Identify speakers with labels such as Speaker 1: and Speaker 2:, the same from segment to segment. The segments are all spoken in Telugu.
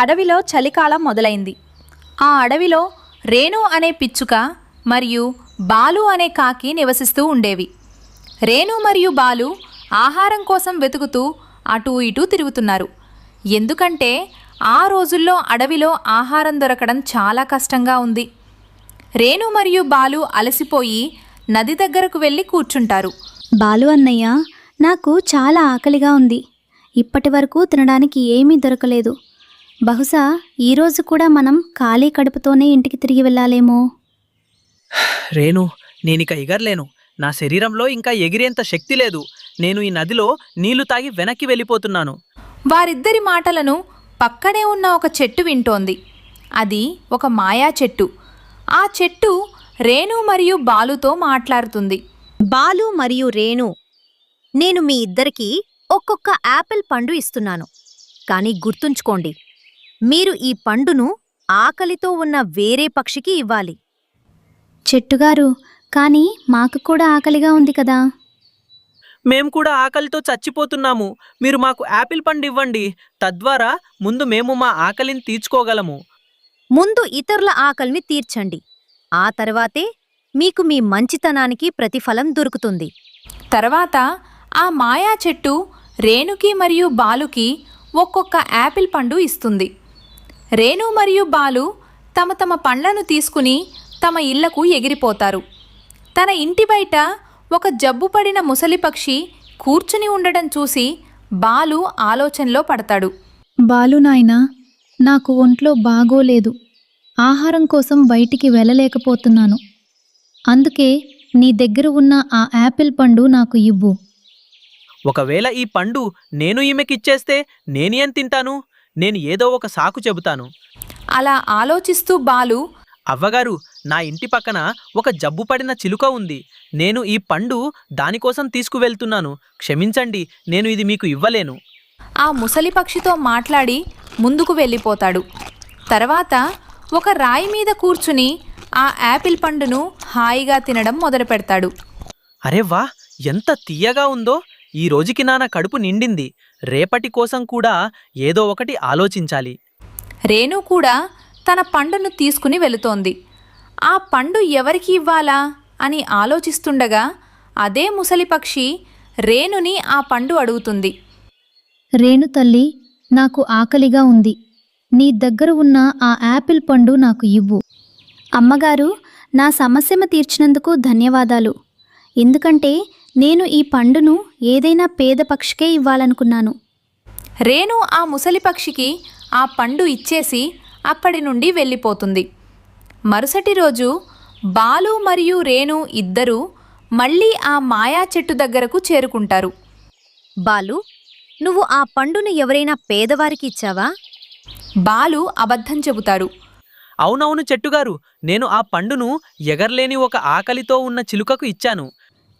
Speaker 1: అడవిలో చలికాలం మొదలైంది. ఆ అడవిలో రేణు అనే పిచ్చుక మరియు బాలు అనే కాకి నివసిస్తూ ఉండేవి. రేణు మరియు బాలు ఆహారం కోసం వెతుకుతూ అటూ ఇటూ తిరుగుతున్నారు. ఎందుకంటే ఆ రోజుల్లో అడవిలో ఆహారం దొరకడం చాలా కష్టంగా ఉంది. రేణు మరియు బాలు అలసిపోయి నది దగ్గరకు వెళ్ళి కూర్చుంటారు.
Speaker 2: బాలు అన్నయ్య నాకు చాలా ఆకలిగా ఉంది. ఇప్పటి వరకు తినడానికి ఏమీ దొరకలేదు. బహుశా ఈరోజు కూడా మనం ఖాళీ కడుపుతోనే ఇంటికి తిరిగి వెళ్ళాలేమో.
Speaker 3: రేణు నేనిక ఎగరలేను నా శరీరంలో ఇంకా ఎగిరేంత శక్తి లేదు. నేను ఈ నదిలో నీళ్ళు తాగి వెనక్కి వెళ్ళిపోతున్నాను.
Speaker 1: వారిద్దరి మాటలను పక్కనే ఉన్న ఒక చెట్టు వింటోంది. అది ఒక మాయా చెట్టు. ఆ చెట్టు రేణు మరియు బాలుతో మాట్లాడుతుంది.
Speaker 4: బాలు మరియు రేణు నేను మీ ఇద్దరికీ ఒక్కొక్క యాపిల్ పండు ఇస్తున్నాను. కానీ గుర్తుంచుకోండి మీరు ఈ పండును ఆకలితో ఉన్న వేరే పక్షికి ఇవ్వాలి.
Speaker 2: చెట్టుగారు కానీ మాకు కూడా ఆకలిగా ఉంది కదా?
Speaker 3: మేం కూడా ఆకలితో చచ్చిపోతున్నాము. మీరు మాకు యాపిల్ పండు ఇవ్వండి. తద్వారా ముందు మేము మా ఆకలిని తీర్చుకోగలము.
Speaker 4: ముందు ఇతరుల ఆకలిని తీర్చండి. ఆ తర్వాతే మీకు మీ మంచితనానికి ప్రతిఫలం దొరుకుతుంది.
Speaker 1: తర్వాత ఆ మాయా చెట్టు రేణుకి మరియు బాలుకి ఒక్కొక్క యాపిల్ పండు ఇస్తుంది. రేణు మరియు బాలు తమ తమ పండ్లను తీసుకుని తమ ఇళ్ళకు ఎగిరిపోతారు. తన ఇంటి బయట ఒక జబ్బుపడిన ముసలి పక్షి కూర్చుని ఉండడం చూసి బాలు ఆలోచనలో పడతాడు.
Speaker 2: బాలు నాయనా నాకు ఒంట్లో బాగోలేదు. ఆహారం కోసం బయటికి వెళ్ళలేకపోతున్నాను. అందుకే నీ దగ్గర ఉన్న ఆ యాపిల్ పండు నాకు ఇవ్వు.
Speaker 3: ఒకవేళ ఈ పండు నేను ఈమెకిచ్చేస్తే నేనేం తింటాను? నేను ఏదో ఒక సాకు చెబుతాను.
Speaker 1: అలా ఆలోచిస్తూ బాలు
Speaker 3: అవ్వగారు నా ఇంటి పక్కన ఒక జబ్బు పడిన చిలుక ఉంది. నేను ఈ పండు దానికోసం తీసుకువెళ్తున్నాను. క్షమించండి నేను ఇది మీకు ఇవ్వలేను.
Speaker 1: ఆ ముసలి పక్షితో మాట్లాడి ముందుకు వెళ్ళిపోతాడు. తర్వాత ఒక రాయి మీద కూర్చుని ఆ యాపిల్ పండును హాయిగా తినడం మొదలుపెడతాడు.
Speaker 3: అరే వా ఎంత తీయగా ఉందో! ఈ రోజుకి నాన్న కడుపు నిండింది. రేపటి కోసం కూడా ఏదో ఒకటి ఆలోచించాలి.
Speaker 1: రేణు కూడా తన పండును తీసుకుని వెళుతోంది. ఆ పండు ఎవరికి ఇవ్వాలా అని ఆలోచిస్తుండగా అదే ముసలి పక్షి రేణుని ఆ పండు అడుగుతుంది.
Speaker 2: రేణు తల్లి నాకు ఆకలిగా ఉంది. నీ దగ్గర ఉన్న ఆ యాపిల్ పండు నాకు ఇవ్వు. అమ్మగారు నా సమస్యను తీర్చినందుకు ధన్యవాదాలు. ఎందుకంటే నేను ఈ పండును ఏదైనా పేద పక్షికే ఇవ్వాలనుకున్నాను.
Speaker 1: రేణు ఆ ముసలి పక్షికి ఆ పండు ఇచ్చేసి అక్కడి నుండి వెళ్ళిపోతుంది. మరుసటి రోజు బాలు మరియు రేణు ఇద్దరూ మళ్ళీ ఆ మాయా చెట్టు దగ్గరకు చేరుకుంటారు.
Speaker 4: బాలు నువ్వు ఆ పండును ఎవరైనా పేదవారికి ఇచ్చావా?
Speaker 1: బాలు అబద్ధం చెబుతాడు.
Speaker 3: అవునవును చెట్టుగారు నేను ఆ పండును ఎగర్లేని ఒక ఆకలితో ఉన్న చిలుకకు ఇచ్చాను.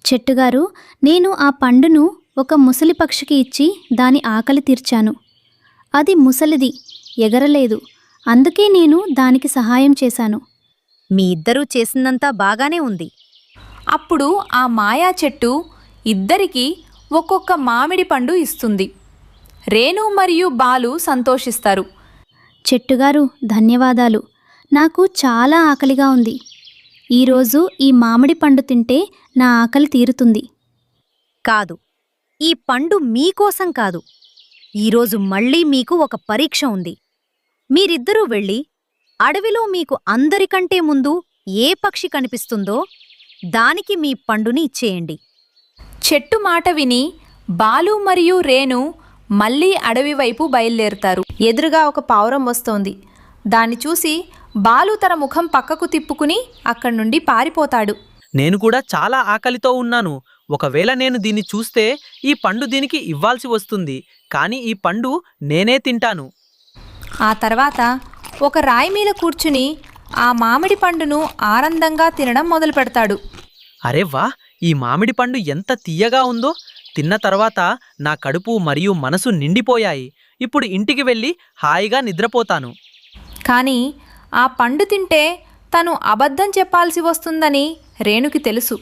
Speaker 2: చెట్టుగారు నేను ఆ పండును ఒక ముసలి పక్షికి ఇచ్చి దాని ఆకలి తీర్చాను. అది ముసలిది ఎగరలేదు. అందుకే నేను దానికి సహాయం చేశాను.
Speaker 4: మీ ఇద్దరూ చేసిందంతా బాగానే ఉంది.
Speaker 1: అప్పుడు ఆ మాయా చెట్టు ఇద్దరికీ ఒక్కొక్క మామిడి పండు ఇస్తుంది. రేణు మరియు బాలు సంతోషిస్తారు.
Speaker 2: చెట్టుగారు ధన్యవాదాలు. నాకు చాలా ఆకలిగా ఉంది. ఈరోజు ఈ మామిడి పండు తింటే నా ఆకలి తీరుతుంది.
Speaker 4: కాదు ఈ పండు మీకోసం కాదు. ఈరోజు మళ్ళీ మీకు ఒక పరీక్ష ఉంది. మీరిద్దరూ వెళ్ళి అడవిలో మీకు అందరికంటే ముందు ఏ పక్షి కనిపిస్తుందో దానికి మీ పండుని ఇచ్చేయండి.
Speaker 1: చెట్టు మాట విని బాలు మరియు రేణు మళ్ళీ అడవి వైపు బయలుదేరుతారు. ఎదురుగా ఒక పావురం వస్తోంది. దాన్ని చూసి బాలు తన ముఖం పక్కకు తిప్పుకుని అక్కడి నుండి పారిపోతాడు.
Speaker 3: నేను కూడా చాలా ఆకలితో ఉన్నాను. ఒకవేళ నేను దీన్ని చూస్తే ఈ పండు దీనికి ఇవ్వాల్సి వస్తుంది. కానీ ఈ పండు నేనే తింటాను.
Speaker 1: ఆ తర్వాత ఒక రాయి మీద కూర్చుని ఆ మామిడి పండును ఆనందంగా తినడం మొదలు పెడతాడు.
Speaker 3: అరే వా! ఈ మామిడి పండు ఎంత తీయగా ఉందో! తిన్న తర్వాత నా కడుపు మరియు మనసు నిండిపోయాయి. ఇప్పుడు ఇంటికి వెళ్ళి హాయిగా నిద్రపోతాను.
Speaker 1: కానీ ఆ పండు తింటే తను అబద్ధం చెప్పాల్సి వస్తుందని రేణుకి తెలుసు.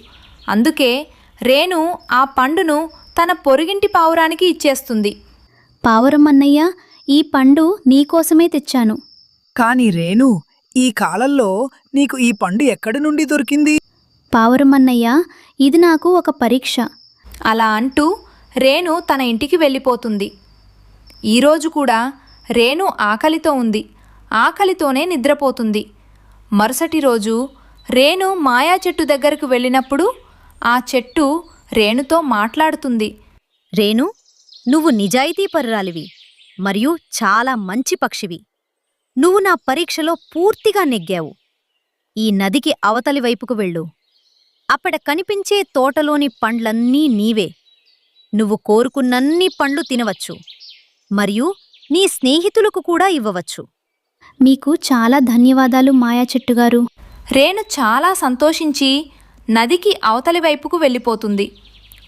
Speaker 1: అందుకే రేణు ఆ పండును తన పొరుగింటి పావురానికి ఇచ్చేస్తుంది.
Speaker 2: పావురం అన్నయ్య ఈ పండు నీకోసమే తెచ్చాను.
Speaker 5: కాని రేణు ఈ కాలంలో నీకు ఈ పండు ఎక్కడి నుండి దొరికింది?
Speaker 2: పావురమన్నయ్య ఇది నాకు ఒక పరీక్ష.
Speaker 1: అలా అంటూ రేణు తన ఇంటికి వెళ్ళిపోతుంది. ఈరోజు కూడా రేణు ఆకలితో ఉంది. ఆకలితోనే నిద్రపోతుంది. మరుసటి రోజు రేణు మాయా చెట్టు దగ్గరకు వెళ్ళినప్పుడు ఆ చెట్టు రేణుతో మాట్లాడుతుంది.
Speaker 4: రేణు నువ్వు నిజాయితీపరురాలివి మరియు చాలా మంచి పక్షివి. నువ్వు నా పరీక్షలో పూర్తిగా నెగ్గావు. ఈ నదికి అవతలి వైపుకు వెళ్ళు. అక్కడ కనిపించే తోటలోని పండ్లన్నీ నీవే. నువ్వు కోరుకున్నన్ని పండ్లు తినవచ్చు మరియు నీ స్నేహితులకు కూడా ఇవ్వవచ్చు.
Speaker 2: మీకు చాలా ధన్యవాదాలు మాయా చెట్టుగారు.
Speaker 1: రేణు చాలా సంతోషించి నదికి అవతలి వైపుకు వెళ్ళిపోతుంది.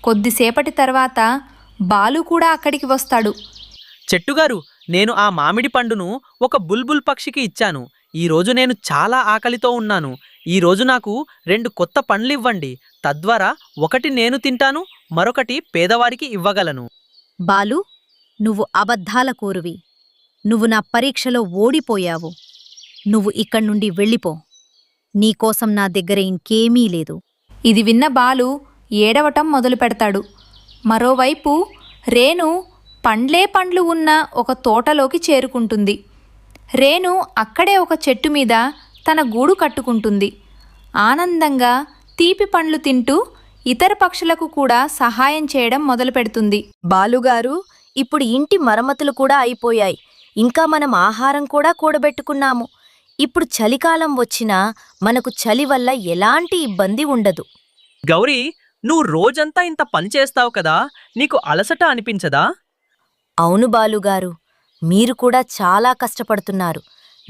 Speaker 1: కొద్దిసేపటి తర్వాత బాలు కూడా అక్కడికి వస్తాడు.
Speaker 3: చెట్టుగారు నేను ఆ మామిడి పండును ఒక బుల్బుల్ పక్షికి ఇచ్చాను. ఈ రోజు నేను చాలా ఆకలితో ఉన్నాను. ఈ రోజు నాకు రెండు కొత్త పండ్లు ఇవ్వండి తద్వారా ఒకటి నేను తింటాను మరొకటి పేదవారికి ఇవ్వగలను.
Speaker 4: బాలు నువ్వు అబద్ధాల కోరువి. నువ్వు నా పరీక్షలో ఓడిపోయావు. నువ్వు ఇక్కడ్నుండి వెళ్ళిపో. నీకోసం నా దగ్గర ఇంకేమీ లేదు.
Speaker 1: ఇది విన్న బాలు ఏడవటం మొదలు పెడతాడు. మరోవైపు రేణు పండ్లే పండ్లు ఉన్న ఒక తోటలోకి చేరుకుంటుంది. రేణు అక్కడే ఒక చెట్టు మీద తన గూడు కట్టుకుంటుంది. ఆనందంగా తీపి పండ్లు తింటూ ఇతర పక్షులకు కూడా సహాయం చేయడం మొదలు పెడుతుంది
Speaker 6: బాలుగారు ఇప్పుడు ఇంటి మరమ్మతులు కూడా అయిపోయాయి. ఇంకా మనం ఆహారం కూడా కూడబెట్టుకున్నాము. ఇప్పుడు చలికాలం వచ్చినా మనకు చలి వల్ల ఎలాంటి ఇబ్బంది ఉండదు.
Speaker 3: గౌరీ నువ్వు రోజంతా ఇంత పని చేస్తావు కదా నీకు అలసట అనిపించదా?
Speaker 6: అవును బాలుగారు మీరు కూడా చాలా కష్టపడుతున్నారు.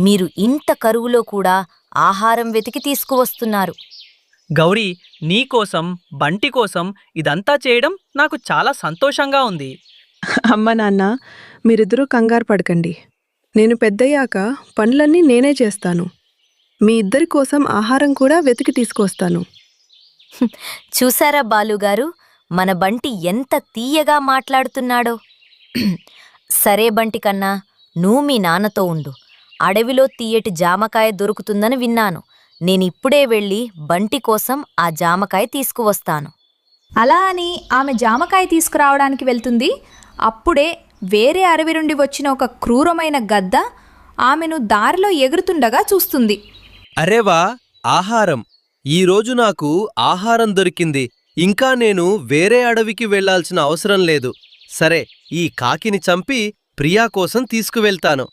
Speaker 6: మీరు ఇంత కరువులో కూడా ఆహారం వెతికి తీసుకువస్తున్నారు.
Speaker 3: గౌరీ నీకోసం బంటి కోసం ఇదంతా చేయడం నాకు చాలా సంతోషంగా ఉంది.
Speaker 7: అమ్మ నాన్న మీరిద్దరూ కంగారు పడకండి. నేను పెద్దయ్యాక పనులన్నీ నేనే చేస్తాను. మీ ఇద్దరి కోసం ఆహారం కూడా వెతికి తీసుకొస్తాను.
Speaker 6: చూసారా బాలుగారు? మన బంటి ఎంత తీయగా మాట్లాడుతున్నాడో. సరే బంటి కన్నా నువ్వు మీ నాన్నతో ఉండు. అడవిలో తీయటి జామకాయ దొరుకుతుందని విన్నాను. నేనిప్పుడే వెళ్ళి బంటి కోసం ఆ జామకాయ తీసుకువస్తాను.
Speaker 1: అలా అని ఆమె జామకాయ తీసుకురావడానికి వెళ్తుంది. అప్పుడే వేరే అడవి నుండి వచ్చిన ఒక క్రూరమైన గద్ద ఆమెను దారిలో ఎగురుతుండగా చూస్తుంది.
Speaker 8: అరేవా ఆహారం. ఈరోజు నాకు ఆహారం దొరికింది. ఇంకా నేను వేరే అడవికి వెళ్ళాల్సిన అవసరం లేదు. సరే ఈ కాకిని చంపి ప్రియా కోసం తీసుకువెళ్తాను.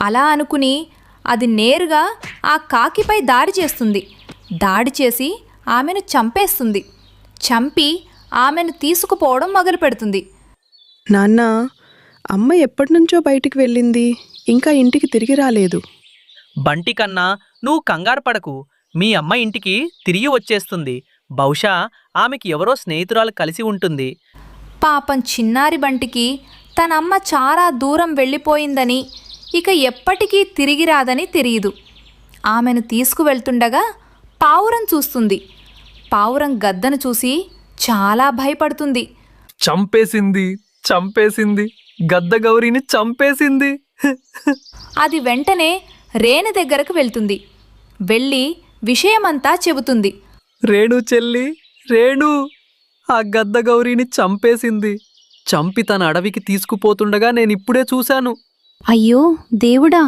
Speaker 1: అలా అనుకుని అది నేరుగా ఆ కాకిపై దాడి చేస్తుంది. దాడి చేసి ఆమెను చంపేస్తుంది. చంపి ఆమెను తీసుకుపోవడం మొదలు పెడుతుంది
Speaker 7: నాన్న అమ్మ ఎప్పటినుంచో బయటికి వెళ్ళింది. ఇంకా ఇంటికి తిరిగి రాలేదు.
Speaker 3: బంటి కన్నా నువ్వు కంగారు పడకు. మీ అమ్మ ఇంటికి తిరిగి వచ్చేస్తుంది. బహుశా ఆమెకి ఎవరో స్నేహితురాలు కలిసి ఉంటుంది.
Speaker 1: పాపం చిన్నారి బంటికి తన అమ్మ చాలా దూరం వెళ్ళిపోయిందని ఇక ఎప్పటికీ తిరిగి రాదని తెలియదు ఆమెను తీసుకువెళ్తుండగా పావురం చూస్తుంది. పావురం గద్దను చూసి చాలా భయపడుతుంది.
Speaker 9: చంపేసింది చంపేసింది. గద్ద గౌరీని చంపేసింది.
Speaker 1: అది వెంటనే రేణు దగ్గరకు వెళ్తుంది. వెళ్ళి విషయమంతా చెబుతుంది.
Speaker 9: రేణు చెల్లి రేణు! ఆ గద్ద గౌరీని చంపేసింది. చంపి తన అడవికి తీసుకుపోతుండగా నేను ఇప్పుడే చూశాను.
Speaker 2: అయ్యో దేవుడా!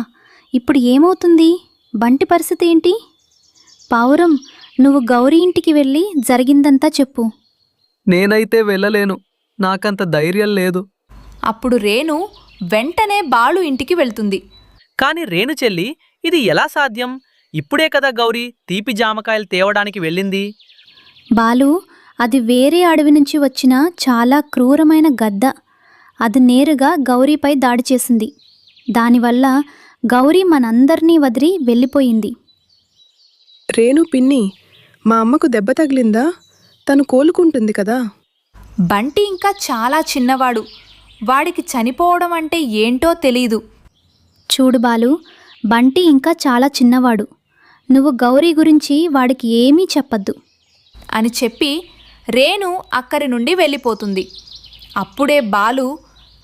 Speaker 2: ఇప్పుడు ఏమవుతుంది? బంటి పరిస్థితి ఏంటి? పావురం నువ్వు గౌరీ ఇంటికి వెళ్ళి జరిగిందంతా చెప్పు.
Speaker 9: నేనైతే వెళ్ళలేను. నాకంత ధైర్యం లేదు.
Speaker 1: అప్పుడు రేణు వెంటనే బాలు ఇంటికి వెళ్తుంది.
Speaker 3: కాని రేణు చెల్లి ఇది ఎలా సాధ్యం? ఇప్పుడే కదా గౌరీ తీపి జామకాయలు తేవడానికి వెళ్ళింది.
Speaker 2: బాలు అది వేరే అడవి నుంచి వచ్చిన చాలా క్రూరమైన గద్ద. అది నేరుగా గౌరీపై దాడి చేసింది. దానివల్ల గౌరీ మనందర్నీ వదిలి వెళ్ళిపోయింది.
Speaker 7: రేణు పిన్ని మా అమ్మకు దెబ్బ తగిలిందా? తను కోలుకుంటుంది కదా.
Speaker 1: బంటి ఇంకా చాలా చిన్నవాడు. వాడికి చనిపోవడం అంటే ఏంటో తెలీదు.
Speaker 2: చూడు బాలు బంటి ఇంకా చాలా చిన్నవాడు. నువ్వు గౌరీ గురించి వాడికి ఏమీ చెప్పద్దు.
Speaker 1: అని చెప్పి రేణు అక్కడి నుండి వెళ్ళిపోతుంది. అప్పుడే బాలు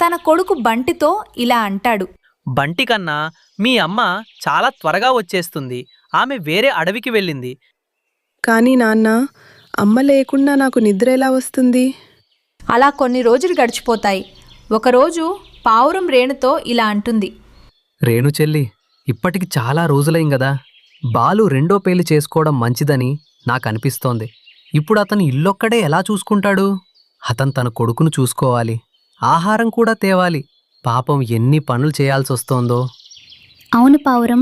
Speaker 1: తన కొడుకు బంటితో ఇలా అంటాడు.
Speaker 3: బంటి కన్నా మీ అమ్మ చాలా త్వరగా వచ్చేస్తుంది. ఆమె వేరే అడవికి వెళ్ళింది.
Speaker 7: కానీ నాన్న అమ్మ లేకుండా నాకు నిద్ర ఎలా వస్తుంది?
Speaker 1: అలా కొన్ని రోజులు గడిచిపోతాయి. ఒకరోజు పావురం రేణుతో ఇలా అంటుంది.
Speaker 9: రేణు చెల్లి ఇప్పటికి చాలా రోజులైం గదా. బాలు రెండో పెళ్ళి చేసుకోవడం మంచిదని నాకు అనిపిస్తోంది ఇప్పుడు అతను ఇల్లొక్కడే ఎలా చూసుకుంటాడు? అతను తన కొడుకును చూసుకోవాలి. ఆహారం కూడా తేవాలి. పాపం ఎన్ని పనులు చేయాల్సి వస్తోందో
Speaker 2: అవును పావురం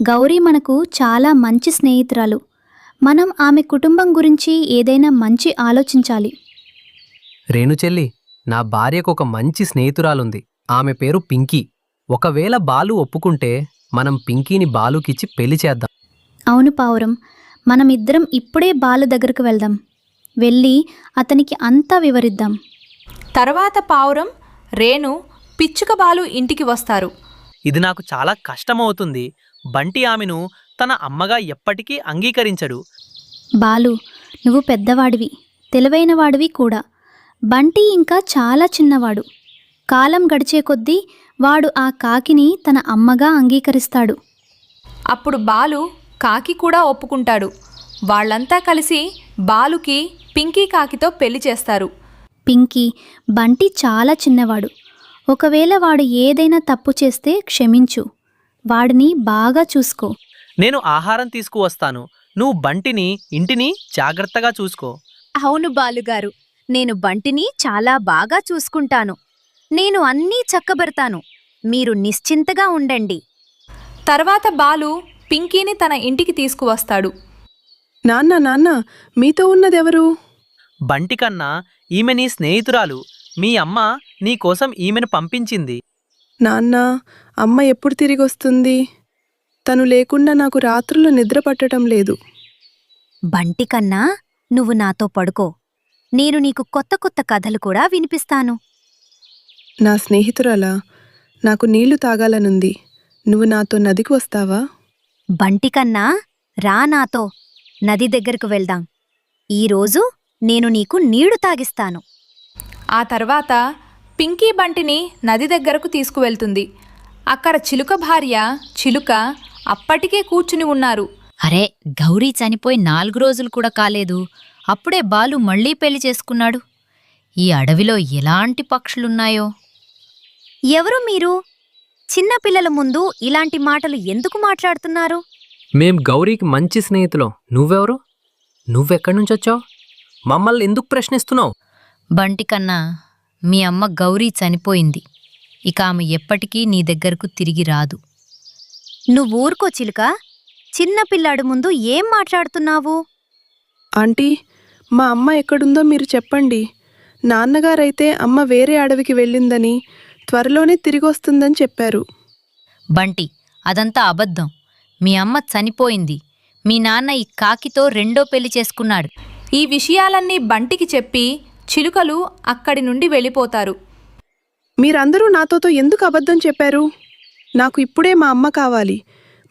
Speaker 2: గౌరీ మనకు చాలా మంచి స్నేహితురాలు. మనం ఆమె కుటుంబం గురించి ఏదైనా మంచి ఆలోచించాలి.
Speaker 9: రేణు చెల్లి నా భార్యకు ఒక మంచి స్నేహితురాలుంది. ఆమె పేరు పింకీ. ఒకవేళ బాలు ఒప్పుకుంటే మనం పింకీని బాలుకిచ్చి పెళ్ళి చేద్దాం.
Speaker 2: అవును పావురం. మనమిద్దరం ఇప్పుడే బాలు దగ్గరకు వెళ్దాం. వెళ్ళి అతనికి అంతా వివరిద్దాం.
Speaker 1: తర్వాత పావురం రేణు పిచ్చుక బాలు ఇంటికి వస్తారు.
Speaker 3: ఇది నాకు చాలా కష్టమవుతుంది. బంటి ఆమెను తన అమ్మగా ఎప్పటికీ అంగీకరించడు.
Speaker 2: బాలు నువ్వు పెద్దవాడివి. తెలివైన వాడివి కూడా. బంటి ఇంకా చాలా చిన్నవాడు. కాలం గడిచే కొద్దీ వాడు ఆ కాకిని తన అమ్మగా అంగీకరిస్తాడు.
Speaker 1: అప్పుడు బాలు కాకి కూడా ఒప్పుకుంటాడు. వాళ్ళంతా కలిసి బాలుకి పింకీ కాకితో పెళ్ళి చేస్తారు.
Speaker 2: పింకీ బంటి చాలా చిన్నవాడు. ఒకవేళ వాడు ఏదైనా తప్పు చేస్తే క్షమించు. వాడిని బాగా చూసుకో.
Speaker 3: నేను ఆహారం తీసుకువస్తాను. నువ్వు బంటిని ఇంటిని జాగ్రత్తగా చూసుకో.
Speaker 4: అవును బాలుగారు. నేను బంటిని చాలా బాగా చూసుకుంటాను. నేను అన్నీ చక్కబెడతాను. మీరు నిశ్చింతగా ఉండండి.
Speaker 1: తర్వాత బాలు పింకీని తన ఇంటికి తీసుకువస్తాడు.
Speaker 7: నాన్న నాన్న మీతో ఉన్నదెవరు?
Speaker 3: బంటి కన్నా ఈమె నీ స్నేహితురాలు. మీ అమ్మ నీ కోసం ఈమెను పంపించింది.
Speaker 7: నాన్న అమ్మ ఎప్పుడు తిరిగి వస్తుంది తను లేకుండా నాకు రాత్రులు నిద్ర పట్టడం లేదు.
Speaker 4: బంటి కన్నా నువ్వు నాతో పడుకో. నేను నీకు కొత్త కొత్త కథలు కూడా వినిపిస్తాను.
Speaker 7: నా స్నేహితురాలా నాకు నీళ్ళు తాగాలనుంది. నువ్వు నాతో నదికి వస్తావా?
Speaker 4: బంటి కన్నా రా నాతో. నది దగ్గరకు వెళ్దాం. ఈరోజు నేను నీకు నీళ్ళు తాగిస్తాను.
Speaker 1: ఆ తర్వాత పింకీ బంటిని నది దగ్గరకు తీసుకువెళ్తుంది. అక్కడ చిలుక భార్య చిలుక అప్పటికే కూర్చుని ఉన్నారు.
Speaker 6: అరే గౌరీ చనిపోయి నాలుగు రోజులు కూడా కాలేదు. అప్పుడే బాలు మళ్ళీ పెళ్ళి చేసుకున్నాడు. ఈ అడవిలో ఎలాంటి పక్షులున్నాయో?
Speaker 4: ఎవరు మీరు? చిన్న పిల్లల ముందు ఇలాంటి మాటలు ఎందుకు మాట్లాడుతున్నారు?
Speaker 9: మేం గౌరీకి మంచి స్నేహితులం. నువ్వెవరు? నువ్వెక్కడి నుంచి వచ్చావు మమ్మల్ని ఎందుకు ప్రశ్నిస్తున్నావు?
Speaker 6: బంటి కన్నా మీ అమ్మ గౌరీ చనిపోయింది. ఇక ఆమె ఎప్పటికీ నీ దగ్గరకు తిరిగి రాదు.
Speaker 4: నువ్వు ఊరుకో చిలుక. చిన్న పిల్లాడు ముందు ఏం మాట్లాడుతున్నావు?
Speaker 7: ఆంటీ మా అమ్మ ఎక్కడుందో మీరు చెప్పండి. నాన్నగారైతే అమ్మ వేరే అడవికి వెళ్ళిందని త్వరలోనే తిరిగి వస్తుందని చెప్పారు.
Speaker 6: బంటి అదంతా అబద్ధం. మీ అమ్మ చనిపోయింది. మీ నాన్న ఈ కాకితో రెండో పెళ్ళి చేసుకున్నాడు.
Speaker 1: ఈ విషయాలన్నీ బంటికి చెప్పి చిలుకలు అక్కడి నుండి వెళ్ళిపోతారు.
Speaker 7: మీరందరూ నాతోతో ఎందుకు అబద్ధం చెప్పారు? నాకు ఇప్పుడే మా అమ్మ కావాలి.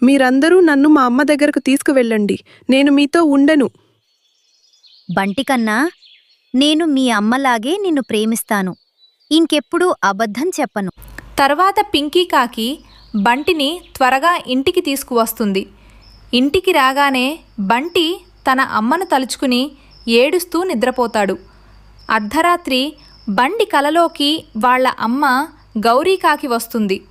Speaker 7: మీరందరూ నన్ను మా అమ్మ దగ్గరకు తీసుకువెళ్ళండి. నేను మీతో ఉండను.
Speaker 4: బంటి కన్నా నేను మీ అమ్మలాగే నిన్ను ప్రేమిస్తాను. ఇంకెప్పుడూ అబద్ధం చెప్పను.
Speaker 1: తర్వాత పింకీ కాకి బంటిని త్వరగా ఇంటికి తీసుకువస్తుంది. ఇంటికి రాగానే బంటి తన అమ్మను తలుచుకుని ఏడుస్తూ నిద్రపోతాడు. అర్ధరాత్రి బండి కలలోకి వాళ్ళ అమ్మ గౌరీ కాకి వస్తుంది.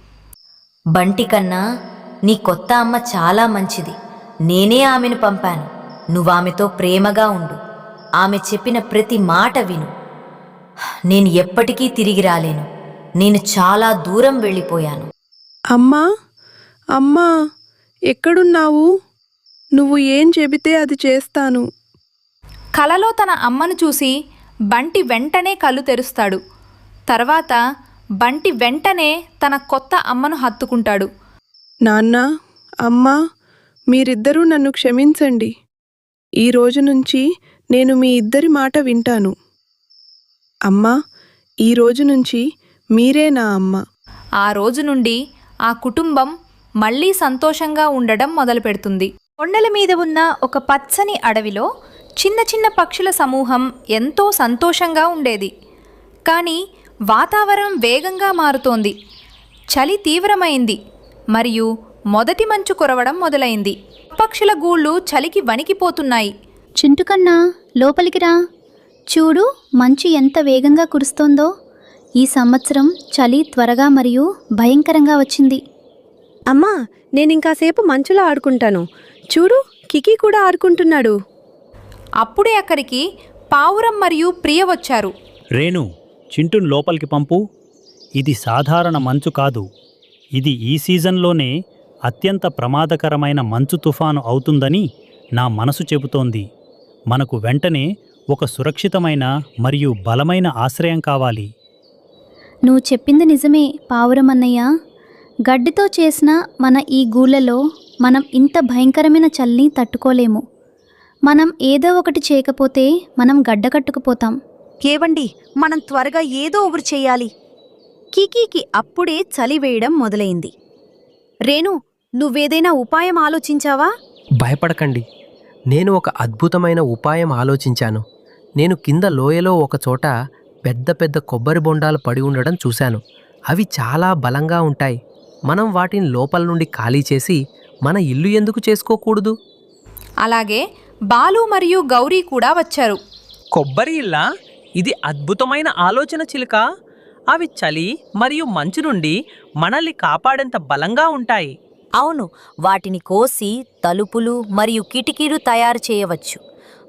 Speaker 6: బంటి కన్నా నీ కొత్త అమ్మ చాలా మంచిది. నేనే ఆమెను పంపాను. నువ్వామెతో ప్రేమగా ఉండు. ఆమె చెప్పిన ప్రతి మాట విను. నేను ఎప్పటికీ తిరిగి రాలేను. నేను చాలా దూరం వెళ్ళిపోయాను.
Speaker 7: అమ్మా అమ్మా ఎక్కడున్నావు? నువ్వు ఏం చెబితే అది చేస్తాను.
Speaker 1: కలలో తన అమ్మను చూసి బంటి వెంటనే కళ్ళు తెరుస్తాడు. తర్వాత బంటి వెంటనే తన కొత్త అమ్మను హత్తుకుంటాడు.
Speaker 7: నాన్న అమ్మా మీరిద్దరూ నన్ను క్షమించండి. ఈ రోజు నుంచి నేను మీ ఇద్దరి మాట వింటాను. అమ్మా ఈ రోజు నుంచి మీరే నా అమ్మ.
Speaker 1: ఆ రోజు నుండి ఆ కుటుంబం మళ్ళీ సంతోషంగా ఉండడం మొదలుపెడుతుంది. కొండల మీద ఉన్న ఒక పచ్చని అడవిలో చిన్న చిన్న పక్షుల సమూహం ఎంతో సంతోషంగా ఉండేది. కానీ వాతావరణం వేగంగా మారుతోంది. చలి తీవ్రమైంది. మరియు మొదటి మంచు కురవడం మొదలైంది. పక్షుల గూళ్ళు చలికి వణికిపోతున్నాయి.
Speaker 2: చింటుకన్నా లోపలికి రా. చూడు మంచు ఎంత వేగంగా కురుస్తోందో. ఈ సంవత్సరం చలి త్వరగా మరియు భయంకరంగా వచ్చింది.
Speaker 7: అమ్మా నేనింకాసేపు మంచులో ఆడుకుంటాను. చూడు కికి కూడా ఆడుకుంటున్నాడు.
Speaker 1: అప్పుడే అక్కడికి పావురం మరియు ప్రియ వచ్చారు.
Speaker 10: రేణు చింటున్ లోపలికి పంపు. ఇది సాధారణ మంచు కాదు. ఇది ఈ సీజన్లోనే అత్యంత ప్రమాదకరమైన మంచు తుఫాను అవుతుందని నా మనసు చెబుతోంది. మనకు వెంటనే ఒక సురక్షితమైన మరియు బలమైన ఆశ్రయం కావాలి.
Speaker 2: నువ్వు చెప్పింది నిజమే పావురమన్నయ్య. గడ్డితో చేసిన మన ఈ గూళ్ళలో మనం ఇంత భయంకరమైన చల్ని తట్టుకోలేము. మనం ఏదో ఒకటి చేయకపోతే మనం గడ్డ కట్టుకుపోతాం
Speaker 4: కేవండి మనం త్వరగా ఏదో ఒకటి చెయ్యాలి కికీకి అప్పుడే చలి వేయడం మొదలైంది. రేణు నువ్వేదైనా ఉపాయం ఆలోచించావా?
Speaker 11: భయపడకండి. నేను ఒక అద్భుతమైన ఉపాయం ఆలోచించాను. నేను కింద లోయలో ఒక చోట పెద్ద పెద్ద కొబ్బరి బొండాలు పడి ఉండడం చూశాను. అవి చాలా బలంగా ఉంటాయి. మనం వాటిని లోపల నుండి ఖాళీ చేసి మన ఇల్లు ఎందుకు చేసుకోకూడదు?
Speaker 1: అలాగే బాలు మరియు గౌరీ కూడా వచ్చారు.
Speaker 3: కొబ్బరి ఇల్లా? ఇది అద్భుతమైన ఆలోచన చిలుక. అవి చలి మరియు మంచు నుండి మనల్ని కాపాడేంత బలంగా ఉంటాయి.
Speaker 6: అవును వాటిని కోసి తలుపులు మరియు కిటికీలు తయారు చేయవచ్చు.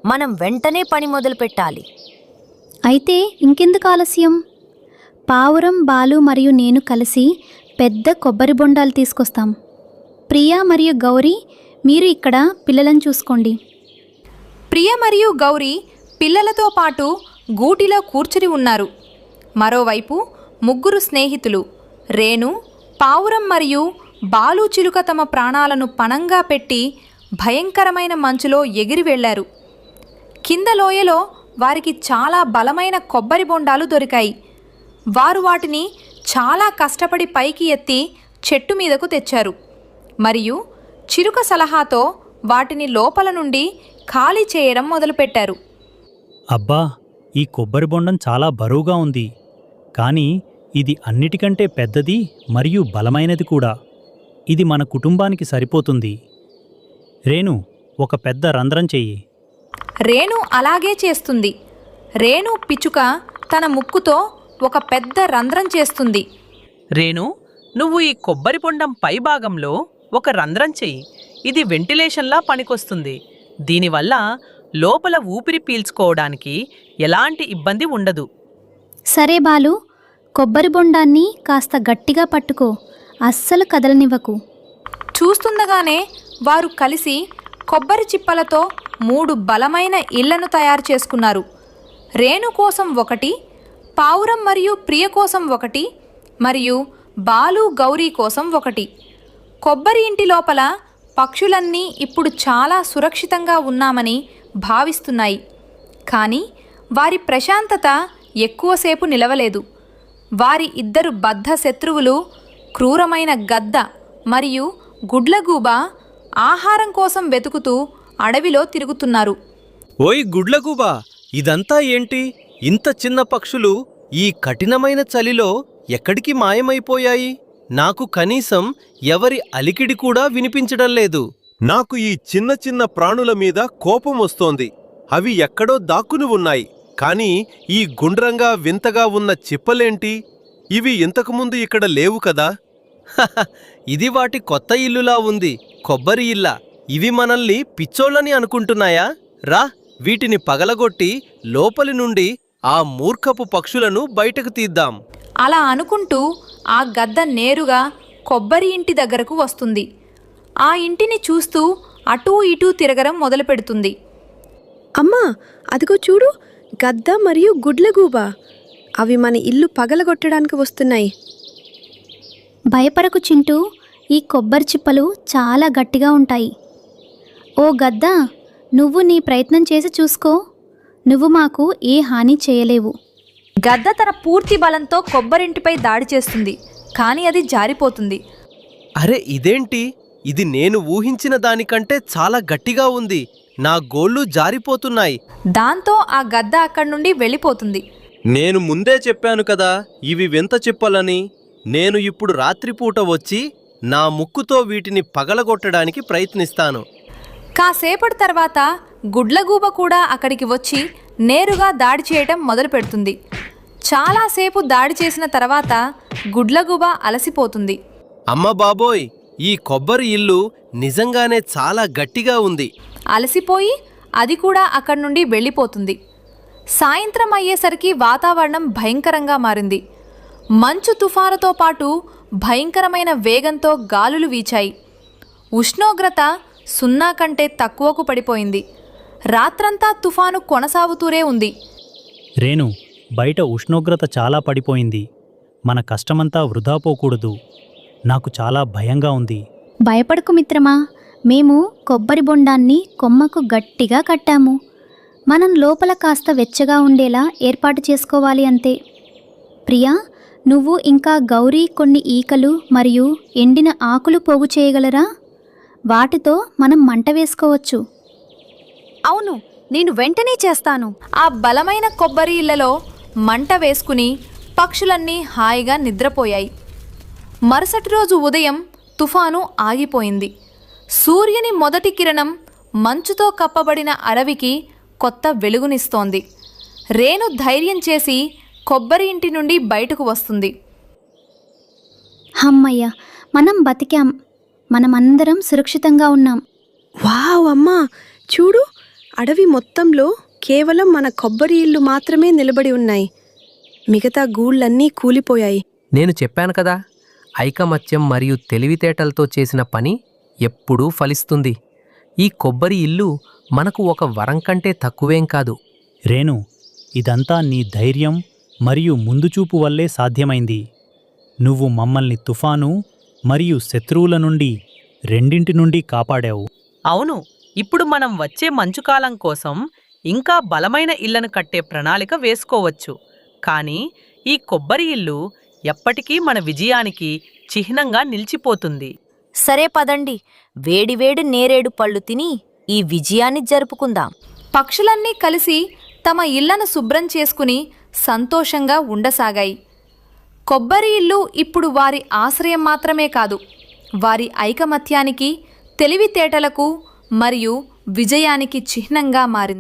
Speaker 6: మనం వెంటనే పని మొదలు పెట్టాలి
Speaker 2: అయితే ఇంకెందుకు ఆలస్యం? పావురం బాలు మరియు నేను కలిసి పెద్ద కొబ్బరి బొండాలు తీసుకొస్తాం. ప్రియా మరియు గౌరీ మీరు ఇక్కడ పిల్లలను చూసుకోండి.
Speaker 1: ప్రియ మరియు గౌరీ పిల్లలతో పాటు గూటిలో కూర్చుని ఉన్నారు. మరోవైపు ముగ్గురు స్నేహితులు రేణు పావురం మరియు బాలు చిలుక తమ ప్రాణాలను పణంగా పెట్టి భయంకరమైన మంచులో ఎగిరి వెళ్ళారు కింద లోయలో వారికి చాలా బలమైన కొబ్బరి బొండాలు దొరికాయి. వారు వాటిని చాలా కష్టపడి పైకి ఎత్తి చెట్టు మీదకు తెచ్చారు. మరియు చిరుక సలహాతో వాటిని లోపల నుండి ఖాళీ చేయడం మొదలుపెట్టారు.
Speaker 10: అబ్బా ఈ కొబ్బరి బొండం చాలా బరువుగా ఉంది. కానీ ఇది అన్నిటికంటే పెద్దది మరియు బలమైనది కూడా. ఇది మన కుటుంబానికి సరిపోతుంది. రేణు ఒక పెద్ద రంధ్రం చెయ్యి.
Speaker 1: రేణు అలాగే చేస్తుంది. రేణు పిచ్చుక తన ముక్కుతో ఒక పెద్ద రంధ్రం చేస్తుంది.
Speaker 3: రేణు నువ్వు ఈ కొబ్బరి బొండం పై భాగంలో ఒక రంధ్రం చెయ్యి. ఇది వెంటిలేషన్లా పనికొస్తుంది. దీనివల్ల లోపల ఊపిరి పీల్చుకోవడానికి ఎలాంటి ఇబ్బంది ఉండదు.
Speaker 2: సరే బాలు కొబ్బరి బొండాన్ని కాస్త గట్టిగా పట్టుకో. అస్సలు కదలనివ్వకు.
Speaker 1: చూస్తుండగానే వారు కలిసి కొబ్బరి చిప్పలతో మూడు బలమైన ఇళ్ళను తయారు చేసుకున్నారు. రేణు కోసం ఒకటి పావురం మరియు ప్రియ కోసం ఒకటి మరియు బాలు గౌరీ కోసం ఒకటి. కొబ్బరి ఇంటి లోపల పక్షులన్నీ ఇప్పుడు చాలా సురక్షితంగా ఉన్నామని భావిస్తున్నాయి. కానీ వారి ప్రశాంతత ఎక్కువసేపు నిలవలేదు. వారి ఇద్దరు బద్ధ శత్రువులు క్రూరమైన గద్ద మరియు గుడ్లగూబ ఆహారం కోసం వెతుకుతూ అడవిలో తిరుగుతున్నారు.
Speaker 8: ఓయ్ గుడ్లగూబా ఇదంతా ఏంటి? ఇంత చిన్న పక్షులు ఈ కఠినమైన చలిలో ఎక్కడికి మాయమైపోయాయి? నాకు కనీసం ఎవరి అలికిడి కూడా వినిపించడం లేదు.
Speaker 12: నాకు ఈ చిన్న చిన్న ప్రాణుల మీద కోపం వస్తోంది. అవి ఎక్కడో దాక్కుని ఉన్నాయి. కానీ ఈ గుండ్రంగా వింతగా ఉన్న చిప్పలేంటి? ఇవి ఇంతకుముందు ఇక్కడ లేవు కదా?
Speaker 8: ఇది వాటి కొత్త ఇల్లులా ఉంది కొబ్బరి ఇల్ల. ఇవి మనల్ని పిచ్చోళ్ళని అనుకుంటున్నాయా? రా వీటిని పగలగొట్టి లోపలి నుండి ఆ మూర్ఖపు పక్షులను బయటకు తీద్దాం.
Speaker 1: అలా అనుకుంటూ ఆ గద్ద నేరుగా కొబ్బరి ఇంటి దగ్గరకు వస్తుంది. ఆ ఇంటిని చూస్తూ అటూ ఇటూ తిరగడం మొదలుపెడుతుంది.
Speaker 7: అమ్మా అదిగో చూడు గద్ద మరియు గుడ్లగూబ. అవి మన ఇల్లు పగలగొట్టడానికి వస్తున్నాయి.
Speaker 2: భయపడకు చింటూ ఈ కొబ్బరి చిప్పలు చాలా గట్టిగా ఉంటాయి. ఓ గద్ద నువ్వు నీ ప్రయత్నం చేసి చూసుకో. నువ్వు మాకు ఏ హాని చేయలేవు.
Speaker 1: గద్ద తన పూర్తి బలంతో కొబ్బరింటిపై దాడి చేస్తుంది. కానీ అది జారిపోతుంది.
Speaker 8: అరే ఇదేంటి? ఇది నేను ఊహించిన దానికంటే చాలా గట్టిగా ఉంది. నా గోళ్ళు జారిపోతున్నాయి.
Speaker 1: దాంతో ఆ గద్ద అక్కడి నుండి వెళ్ళిపోతుంది.
Speaker 8: నేను ముందే చెప్పాను కదా ఇవి వింత చిప్పలని. నేను ఇప్పుడు రాత్రిపూట వచ్చి నా ముక్కుతో వీటిని పగలగొట్టడానికి ప్రయత్నిస్తాను.
Speaker 1: కాసేపటి తర్వాత గుడ్లగూబ కూడా అక్కడికి వచ్చి నేరుగా దాడి చేయటం మొదలు పెడుతుంది. చాలాసేపు దాడి చేసిన తర్వాత గుడ్లగూబ అలసిపోతుంది.
Speaker 8: అమ్మ బాబోయ్ ఈ కొబ్బరి ఇల్లు నిజంగానే చాలా గట్టిగా ఉంది.
Speaker 1: అలసిపోయి అది కూడా అక్కడి నుండి వెళ్ళిపోతుంది. సాయంత్రం అయ్యేసరికి వాతావరణం భయంకరంగా మారింది. మంచు తుఫానుతో పాటు భయంకరమైన వేగంతో గాలులు వీచాయి. ఉష్ణోగ్రత సున్నా కంటే తక్కువకు పడిపోయింది. రాత్రంతా తుఫాను కొనసాగుతూనే ఉంది.
Speaker 10: రేణు బయట ఉష్ణోగ్రత చాలా పడిపోయింది. మన కష్టమంతా వృధా పోకూడదు. నాకు చాలా భయంగా ఉంది.
Speaker 2: భయపడకు మిత్రమా. మేము కొబ్బరి బొండాన్ని కొమ్మకు గట్టిగా కట్టాము. మనం లోపల కాస్త వెచ్చగా ఉండేలా ఏర్పాటు చేసుకోవాలి అంతే. ప్రియా నువ్వు ఇంకా గౌరీ కొన్ని ఈకలు మరియు ఎండిన ఆకులు పోగు చేయగలరా? వాటితో మనం మంట వేసుకోవచ్చు.
Speaker 4: అవును నేను వెంటనే చేస్తాను.
Speaker 1: ఆ బలమైన కొబ్బరి ఇళ్ళలో మంట వేసుకుని పక్షులన్నీ హాయిగా నిద్రపోయాయి. మరుసటి రోజు ఉదయం తుఫాను ఆగిపోయింది. సూర్యుని మొదటి కిరణం మంచుతో కప్పబడిన అడవికి కొత్త వెలుగునిస్తోంది. రేణు ధైర్యం చేసి కొబ్బరి ఇంటి నుండి బయటకు వస్తుంది.
Speaker 2: హమ్మయ్య మనం బతికాం. మనమందరం సురక్షితంగా ఉన్నాం.
Speaker 7: వావ్ అమ్మా! చూడు అడవి మొత్తంలో కేవలం మన కొబ్బరి ఇల్లు మాత్రమే నిలబడి ఉన్నాయి. మిగతా గూళ్ళన్నీ కూలిపోయాయి.
Speaker 11: నేను చెప్పాను కదా ఐకమత్యం మరియు తెలివితేటలతో చేసిన పని ఎప్పుడూ ఫలిస్తుంది. ఈ కొబ్బరి ఇల్లు మనకు ఒక వరం కంటే తక్కువేం కాదు.
Speaker 10: రేణు ఇదంతా నీ ధైర్యం మరియు ముందుచూపు వల్లే సాధ్యమైంది. నువ్వు మమ్మల్ని తుఫాను మరియు శత్రువుల నుండి రెండింటి నుండి కాపాడావు.
Speaker 3: అవును ఇప్పుడు మనం వచ్చే మంచుకాలం కోసం ఇంకా బలమైన ఇళ్ళను కట్టే ప్రణాళిక వేసుకోవచ్చు. కానీ ఈ కొబ్బరి ఇల్లు ఎప్పటికీ మన విజయానికి చిహ్నంగా నిలిచిపోతుంది.
Speaker 6: సరే పదండి వేడివేడి నేరేడు పళ్ళు తిని ఈ విజయాన్ని జరుపుకుందాం.
Speaker 1: పక్షులన్నీ కలిసి తమ ఇళ్ళను శుభ్రం చేసుకుని సంతోషంగా ఉండసాగాయి. కొబ్బరి ఇల్లు ఇప్పుడు వారి ఆశ్రయం మాత్రమే కాదు వారి ఐకమత్యానికి తెలివితేటలకు మరియు విజయానికి చిహ్నంగా మారింది.